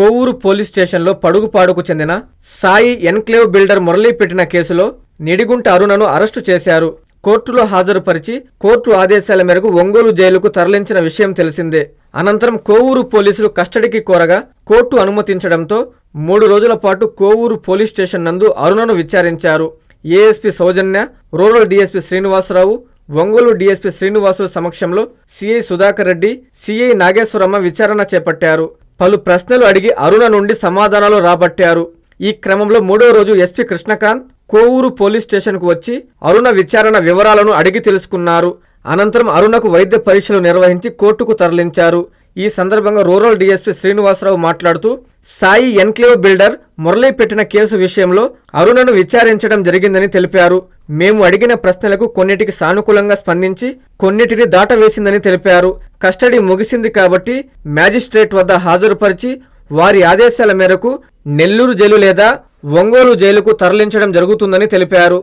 Kovur police స్టేషన్లో పడుగుపాడుకు చెందిన Sai enclave builder Murali పెట్టిన కేసులో నిడిగుంట అరుణను అరెస్టు చేశారు. కోర్టులో హాజరుపరిచి కోర్టు ఆదేశాల మేరకు ఒంగోలు జైలుకు తరలించిన విషయం తెలిసిందే. అనంతరం కోవూరు పోలీసులు కస్టడీకి కోరగా కోర్టు అనుమతించడంతో మూడు రోజుల పాటు కోవూరు పోలీస్ స్టేషన్ నందు అరుణను విచారించారు. ASP Soujanya rural DSP Srinivasa Rao Ongole DSP Srinivasu సమక్షంలో సిఐ సుధాకర్ రెడ్డి సిఐ నాగేశ్వరమ్మ విచారణ చేపట్టారు. పలు ప్రశ్నలు అడిగి అరుణ నుండి సమాధానాలు రాబట్టారు. ఈ క్రమంలో మూడో రోజు ఎస్పీ కృష్ణకాంత్ కోవూరు పోలీస్ స్టేషన్కు వచ్చి అరుణ విచారణ వివరాలను అడిగి తెలుసుకున్నారు. అనంతరం అరుణకు వైద్య పరీక్షలు నిర్వహించి కోర్టుకు తరలించారు. ఈ సందర్భంగా రూరల్ డీఎస్పీ శ్రీనివాసరావు మాట్లాడుతూ సాయి ఎన్క్లేవ్ బిల్డర్ మురళీ పెట్టిన కేసు విషయంలో అరుణను విచారించడం జరిగిందని తెలిపారు. మేము అడిగిన ప్రశ్నలకు కొన్నిటికి సానుకూలంగా స్పందించి కొన్నిటిని దాటవేసిందని తెలిపారు. కస్టడీ ముగిసింది కాబట్టి మ్యాజిస్ట్రేట్ వద్ద హాజరుపరిచి వారి ఆదేశాల మేరకు నెల్లూరు జైలు లేదా ఒంగోలు జైలుకు తరలించడం జరుగుతుందని తెలిపారు.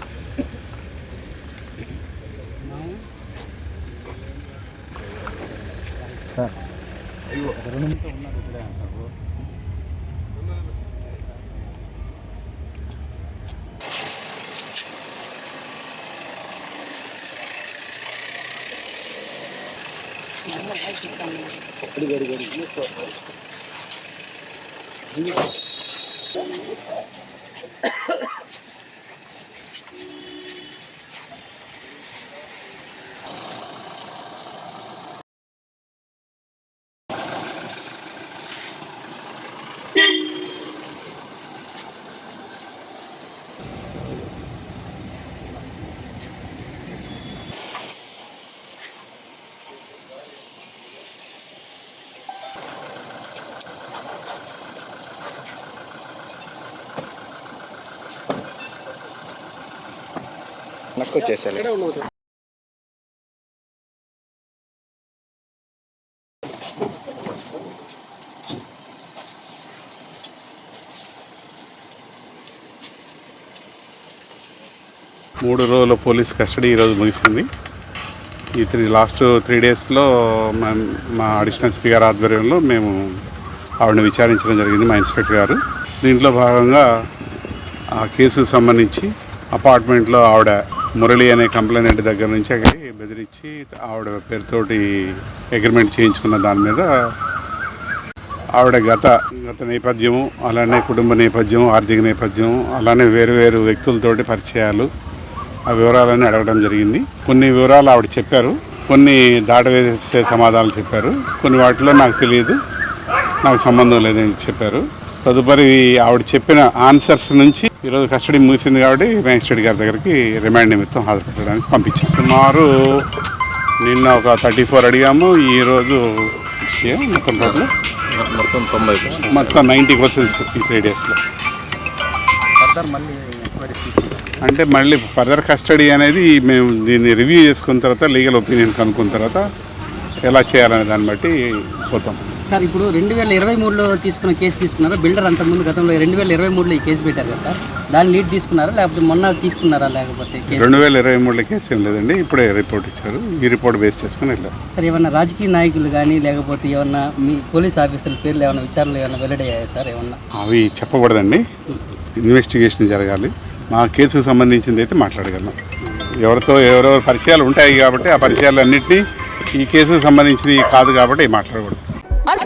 సార్ గడి గడి గడి Thank you. నక్కు వచ్చేసాలి మూడు రోజుల పోలీస్ కస్టడీ ఈరోజు ముగిసింది. ఈ త్రీ లాస్ట్ త్రీ డేస్లో మా- మా అడిషనల్ ఎస్పీ గారి ఆధ్వర్యంలో మేము ఆవిడని విచారించడం జరిగింది మా ఇన్స్పెక్టర్ గారు. దీంట్లో భాగంగా ఆ కేసుకు సంబంధించి అపార్ట్మెంట్లో ఆవిడ మురళి అనే కంప్లైంట్ దగ్గర నుంచి అక్కడికి బెదిరించి ఆవిడ పేరుతోటి అగ్రిమెంట్ చేయించుకున్న దాని మీద ఆవిడ గత గత నేపథ్యము అలానే కుటుంబ నేపథ్యం ఆర్థిక నేపథ్యం అలానే వేరు వేరు వ్యక్తులతోటి పరిచయాలు ఆ వివరాలన్నీ అడగడం జరిగింది. కొన్ని వివరాలు ఆవిడ చెప్పారు కొన్ని దాటవేసే సమాధానాలు చెప్పారు కొన్ని వాటిలో నాకు తెలియదు నాకు సంబంధం లేదని చెప్పారు. తదుపరి ఆవిడ చెప్పిన ఆన్సర్స్ నుంచి ఈరోజు కస్టడీ ముగిసింది కాబట్టి మ్యాజిస్ట్రేట్ గారి దగ్గరికి రిమాండ్ నిమిత్తం హాజరుపడడానికి పంపించాం. సుమారు నిన్న ఒక థర్టీ ఫోర్ అడిగాము ఈరోజు సిక్స్టీ మొత్తం టోటల్? మొత్తం తొంభై మొత్తం నైంటీ క్వశ్చన్స్ ఈ త్రీ డేస్లో ఫర్దర్ మళ్ళీ ఎంక్వైరీ అంటే మళ్ళీ ఫర్దర్ కస్టడీ అనేది మేము దీన్ని రివ్యూ చేసుకున్న తర్వాత లీగల్ ఒపీనియన్ కనుక్కున్న తర్వాత ఎలా చేయాలనే దాన్ని బట్టి పోతాం. సార్ ఇప్పుడు రెండు వేల ఇరవై మూడులో తీసుకున్న కేసు తీసుకున్నారా? బిల్డర్ అంతకుముందు గతంలో రెండు వేల ఇరవై మూడులో ఈ కేసు పెట్టారు కదా సార్. దాన్ని లీడ్ తీసుకున్నారా? లేకపోతే మొన్న తీసుకున్నారా? లేకపోతే రెండు వేల ఇరవై మూడులో కేసు ఏం లేదండి. ఇప్పుడే రిపోర్ట్ ఇచ్చారు. ఈ రిపోర్ట్ బేస్ చేసుకుని వెళ్ళాం సార్ ఏమన్నా రాజకీయ నాయకులు కానీ లేకపోతే ఏమన్నా మీ పోలీస్ ఆఫీసర్ల పేర్లు ఏమైనా విచారణలు ఏమైనా వెల్లడయ్యాయా సార్? ఏమన్నా? అవి చెప్పకూడదండి. ఇన్వెస్టిగేషన్ జరగాలి. మా కేసుకు సంబంధించింది అయితే మాట్లాడగలం. ఎవరితో ఎవరెవరు పరిచయాలు ఉంటాయి కాబట్టి ఆ పరిచయాలన్నింటినీ ఈ కేసుకు సంబంధించింది కాదు కాబట్టి మాట్లాడకూడదు.